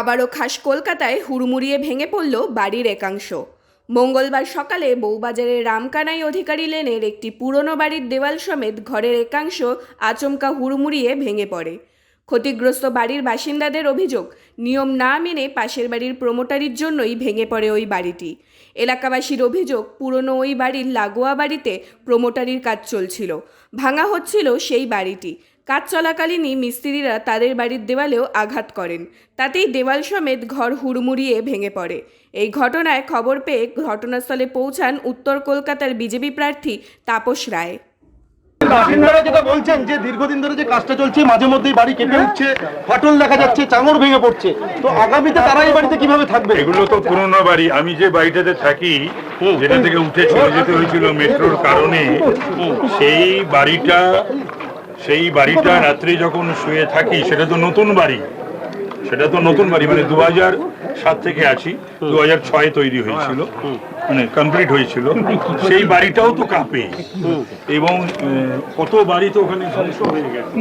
আবারও খাস কলকাতায় হুড়মুড়িয়ে ভেঙে পড়ল বাড়ির একাংশ। মঙ্গলবার সকালে বউবাজারের রামকানাই অধিকারী লেনের একটি পুরনো বাড়ির দেওয়াল সমেত ঘরের একাংশ আচমকা হুড়মুড়িয়ে ভেঙে পড়ে। ক্ষতিগ্রস্ত বাড়ির বাসিন্দাদের অভিযোগ, নিয়ম না মেনে পাশের বাড়ির প্রমোটারির জন্যই ভেঙে পড়ে ওই বাড়িটি। এলাকাবাসীর অভিযোগ, পুরনো ওই বাড়ির লাগোয়া বাড়িতে প্রমোটারির কাজ চলছিল। ভাঙা হচ্ছিল সেই বাড়িটি। কাজ চলাকালীনই মিস্ত্রিরা তাদের বাড়ির দেওয়ালেও আঘাত করেন। তাতেই দেওয়াল সমেত ঘর হুড়মুড়িয়ে ভেঙে পড়ে। এই ঘটনায় খবর পেয়ে ঘটনাস্থলে পৌঁছান উত্তর কলকাতার বিজেপি প্রার্থী তাপস রায়। বাসিন্দারা যেটা বলছেন যে দীর্ঘদিন ধরে যে কাজটা চলছে মাঝে মধ্যেই বাড়ি কেঁপে উঠছে ফাটল দেখা যাচ্ছে চাঙড় ভেঙে পড়ছে। তো আগামীতে তারা এই বাড়িতে কীভাবে থাকবে? এগুলো তো পুরনো বাড়ি। আমি যে বাড়িটাতে থাকি যেটা থেকে উঠে চলে যেতে হয়েছিল মেট্রোর কারণে সেই বাড়িটা সেই বাড়িটা রাত্রে যখন শুয়ে থাকি সেটা তো নতুন বাড়ি। সেটা তো নতুন বাড়ি মানে দু হাজার সাত থেকে আছি। দু হাজার ছয় তৈরি হয়েছিল মানে কমপ্লিট হয়েছিল। সেই বাড়িটাও তো কাঁপে। এবং আহ, কত বাড়ি তো ওখানে ধ্বংস হয়ে গেছে।